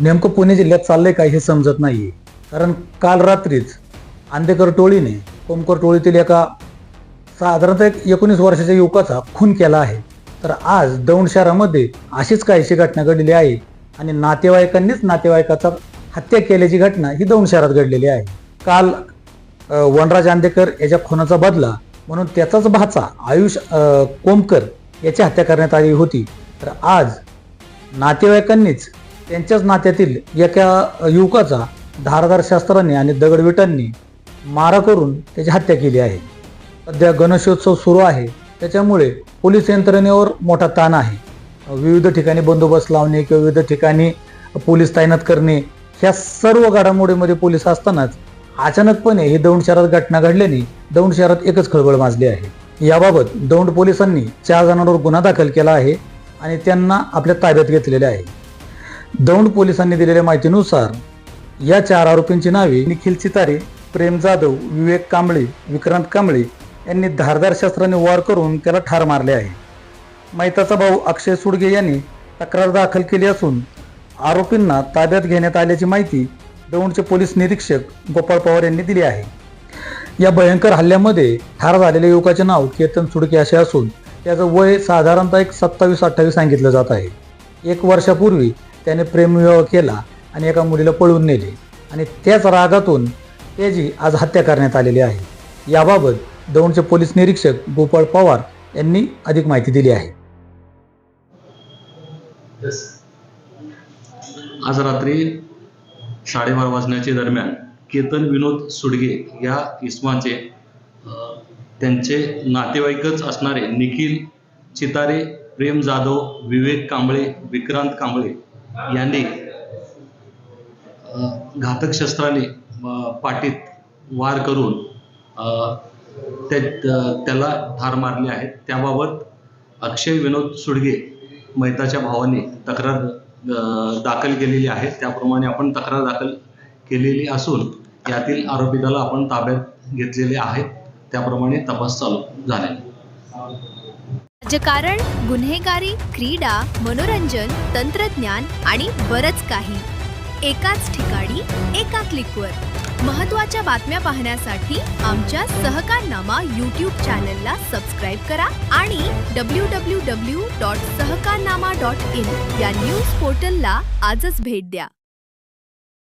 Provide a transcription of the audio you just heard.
नेमकं पुणे जिल्ह्यात चाललंय काय हे समजत नाही कारण काल रात्रीच आंदेकर टोळीने कोमकर टोळीतील एका साधारणतः एक एकोणीस वर्षाच्या युवकाचा खून केला आहे. तर आज दौंड शहरामध्ये अशीच काहीशी घटना घडलेली आहे आणि नातेवाईकांनीच नातेवाईकाचा हत्या केल्याची घटना ही दौंड शहरात घडलेली आहे. काल वनराज आंदेकर याच्या खुनाचा बदला म्हणून त्याचाच भाचा आयुष कोमकर याची हत्या करण्यात आली होती. तर आज नातेवाईकांनीच त्यांच्याच नात्यातील एका युवकाचा धारदार शस्त्राने आणि दगडविटांनी मारा करून त्याची हत्या केली आहे. सध्या गणेशोत्सव सुरू आहे. त्याच्यामुळे पोलीस यंत्रणेवर मोठा ताण आहे. विविध ठिकाणी बंदोबस्त लावणे किंवा विविध ठिकाणी पोलीस तैनात करणे ह्या सर्व घडामोडीमध्ये पोलीस असतानाच अचानकपणे ही दौंड शहरात घटना घडल्याने दौंड शहरात एकच खळबळ माजली आहे. याबाबत दौंड पोलिसांनी चार जणांवर गुन्हा दाखल केला आहे आणि त्यांना आपल्या ताब्यात घेतलेले आहे. दौंड पोलिसांनी दिलेल्या माहितीनुसार या चार आरोपींची नावे निखिल चितारे प्रेम जाधव विवेक कांबळे विक्रांत कांबळे यांनी धारदार शस्त्राने वार करून त्याला ठार मारले आहे. मैताचा भाऊ अक्षय सुडगे यांनी तक्रार दाखल केली असून आरोपींना ताब्यात घेण्यात आल्याची माहिती दौंडचे पोलीस निरीक्षक गोपाळ पवार यांनी दिली आहे. या भयंकर हल्ल्यामध्ये ठार झालेल्या युवकाचे नाव केतन सुडके असे असून त्याचं वय साधारणतः एक सत्तावीस अठ्ठावीस सांगितलं जात आहे. एक वर्षापूर्वी त्याने प्रेमविवाह केला आणि एका मुलीला पळवून नेले. आणि त्याच रागातून त्याची आज हत्या करण्यात आलेली आहे. याबाबत दौंडचे पोलीस निरीक्षक गोपाळ पवार यांनी अधिक माहिती दिली आहे. आज रात्री साडेबारा वाजण्याच्या दरम्यान केतन विनोद सुडगे या इस्माचे त्यांचे नातेवाईकच असणारे निखिल चितारे प्रेम जाधव विवेक कांबळे विक्रांत कांबळे यांनी घातक शस्त्राने पाठीत वार करून त्याला ठार मारले आहेत त्याबाबत अक्षय विनोद सुडगे मैताच्या भावाने तक्रार दाखल केलेली आहे. त्याप्रमाणे आपण तक्रार दाखल केलेली असून यातील आरोपिताला आपण ताब्यात घेतलेले आहेत त्याप्रमाणे तपास चालू झालेला जे कारण? गुन्हेगारी क्रीडा मनोरंजन तंत्रज्ञान आणि बरच काही. एकाच ठिकाणी एका क्लिकवर. महत्त्वाच्या बातम्या पाहण्यासाठी आमच्या सहकारनामा यूट्यूब चॅनलला सबस्क्राईब करा आणि W W W dot Sahakarnama dot in या न्यूज पोर्टलला आजच भेट द्या.